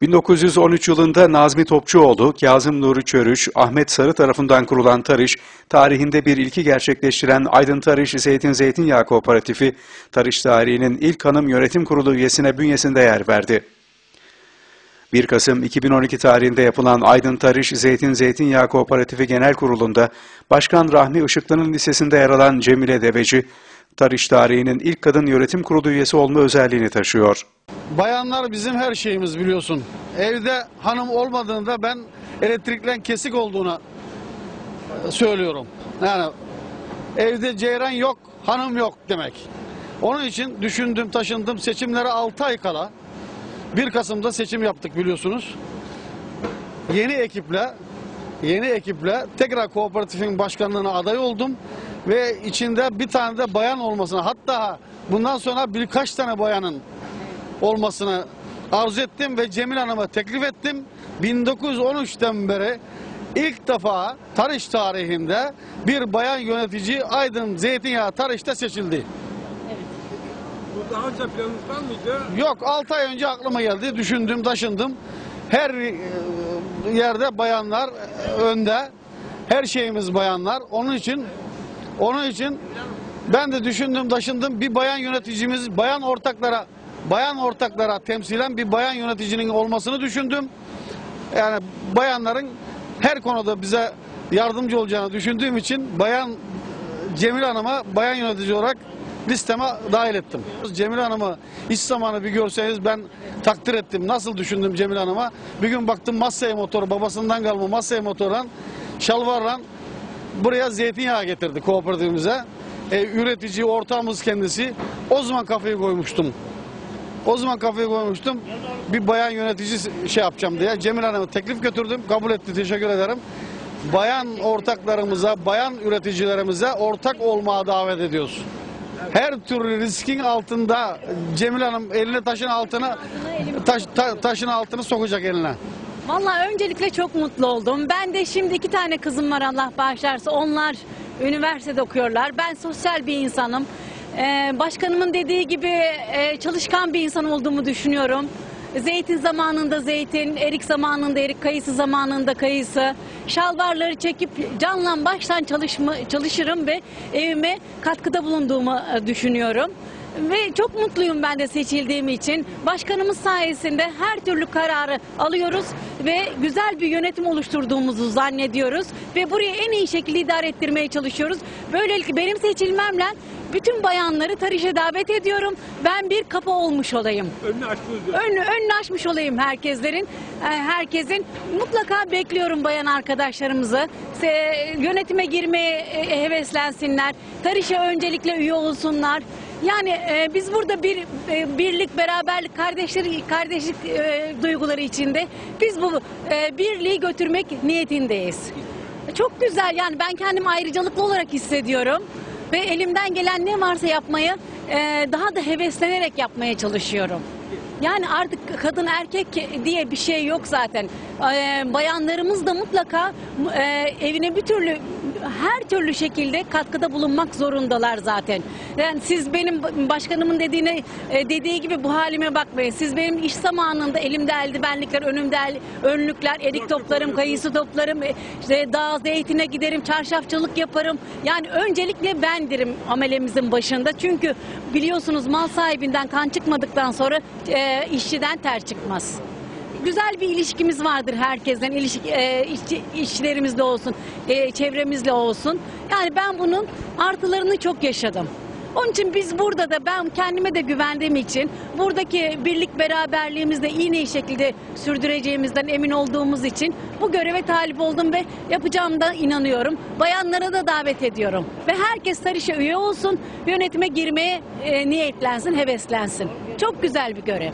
1913 yılında Nazmi Topçuoğlu, Kazım Nuri Çörüş, Ahmet Sarı tarafından kurulan Tarış, tarihinde bir ilki gerçekleştiren Aydın Tarış Zeytin Zeytinyağı Kooperatifi, Tarış tarihinin ilk hanım yönetim kurulu üyesine bünyesinde yer verdi. 1 Kasım 2012 tarihinde yapılan Aydın Tarış Zeytin Zeytinyağı Kooperatifi Genel Kurulu'nda Başkan Rahmi Işıklı'nın lisesinde yer alan Cemile Deveci, Tarış tarihinin ilk kadın yönetim kurulu üyesi olma özelliğini taşıyor. Bayanlar bizim her şeyimiz biliyorsun. Evde hanım olmadığında ben elektriklen kesik olduğunu e, söylüyorum. Yani evde ceyran yok, hanım yok demek. Onun için düşündüm, taşındım. Seçimlere 6 ay kala 1 Kasım'da seçim yaptık biliyorsunuz. Yeni ekiple yeni ekiple tekrar kooperatifin başkanlığına aday oldum ve içinde bir tane de bayan olmasına hatta bundan sonra birkaç tane bayanın olmasını arzu ettim ve Cemil Hanım'a teklif ettim. 1913'ten beri ilk defa Tarış tarihinde bir bayan yönetici Aydın Zeytinyağı Tarış'ta seçildi. Bu daha önce planınız var mıydı? Yok 6 ay önce aklıma geldi. Düşündüm, taşındım. Her e, yerde bayanlar e, önde. Her şeyimiz bayanlar. Onun için onun için ben de düşündüm, taşındım. Bir bayan yöneticimiz, bayan ortaklara bayan ortaklara temsilen bir bayan yöneticinin olmasını düşündüm. Yani bayanların her konuda bize yardımcı olacağını düşündüğüm için bayan Cemil Hanım'a bayan yönetici olarak listeme dahil ettim. Cemil Hanım'ı iş zamanı bir görseniz ben takdir ettim. Nasıl düşündüm Cemil Hanım'a? Bir gün baktım Massey motoru babasından kalma Massey motorla şalvarla buraya zeytinyağı getirdi kooperatifimize. E, üretici ortağımız kendisi. O zaman kafayı koymuştum. O zaman kafayı koymuştum. Bir bayan yönetici şey yapacağım diye. Cemil Hanım'a teklif götürdüm. Kabul etti. Teşekkür ederim. Bayan ortaklarımıza, bayan üreticilerimize ortak olmaya davet ediyoruz. Her türlü riskin altında Cemil Hanım eline taşın altına taş, ta- taşın altını sokacak eline. Vallahi öncelikle çok mutlu oldum. Ben de şimdi iki tane kızım var Allah bağışlarsa. Onlar üniversitede okuyorlar. Ben sosyal bir insanım. Ee, başkanımın dediği gibi e, çalışkan bir insan olduğumu düşünüyorum. Zeytin zamanında zeytin, erik zamanında erik, kayısı zamanında kayısı. Şalvarları çekip canla baştan çalışma, çalışırım ve evime katkıda bulunduğumu e, düşünüyorum. Ve çok mutluyum ben de seçildiğim için. Başkanımız sayesinde her türlü kararı alıyoruz ve güzel bir yönetim oluşturduğumuzu zannediyoruz. Ve burayı en iyi şekilde idare ettirmeye çalışıyoruz. Böylelikle benim seçilmemle bütün bayanları tarışa davet ediyorum. Ben bir kapı olmuş olayım. Önünü açtınız. Önünü, önünü açmış olayım herkeslerin. e, Herkesin mutlaka bekliyorum bayan arkadaşlarımızı. Se- Yönetime girmeye e, heveslensinler. Tarışa öncelikle üye olsunlar. Yani e, biz burada bir e, birlik, beraberlik, kardeşlik, kardeşlik e, duyguları içinde biz bu e, birliği götürmek niyetindeyiz. Çok güzel yani ben kendimi ayrıcalıklı olarak hissediyorum ve elimden gelen ne varsa yapmayı e, daha da heveslenerek yapmaya çalışıyorum. Yani artık kadın erkek diye bir şey yok zaten. E, bayanlarımız da mutlaka e, evine bir türlü her türlü şekilde katkıda bulunmak zorundalar zaten. Yani siz benim başkanımın dediğine e, dediği gibi bu halime bakmayın. Siz benim iş zamanında elimde eldivenlikler, önümde el- önlükler, erik toplarım, kayısı toplarım, e, işte dağ zeytine giderim, çarşafçılık yaparım. Yani öncelikle bendirim amelemizin başında. Çünkü biliyorsunuz mal sahibinden kan çıkmadıktan sonra e, işçiden ter çıkmaz güzel bir ilişkimiz vardır herkesten ilişki, e, işçi- işçilerimizle olsun, e, çevremizle olsun. Yani ben bunun artılarını çok yaşadım. Onun için biz burada da ben kendime de güvendiğim için buradaki birlik beraberliğimizi de iyi iyi şekilde sürdüreceğimizden emin olduğumuz için bu göreve talip oldum ve yapacağımdan inanıyorum. Bayanlara da davet ediyorum. Ve herkes Sarış'a üye olsun, yönetime girmeye e, niyetlensin, heveslensin. Çok güzel bir görev.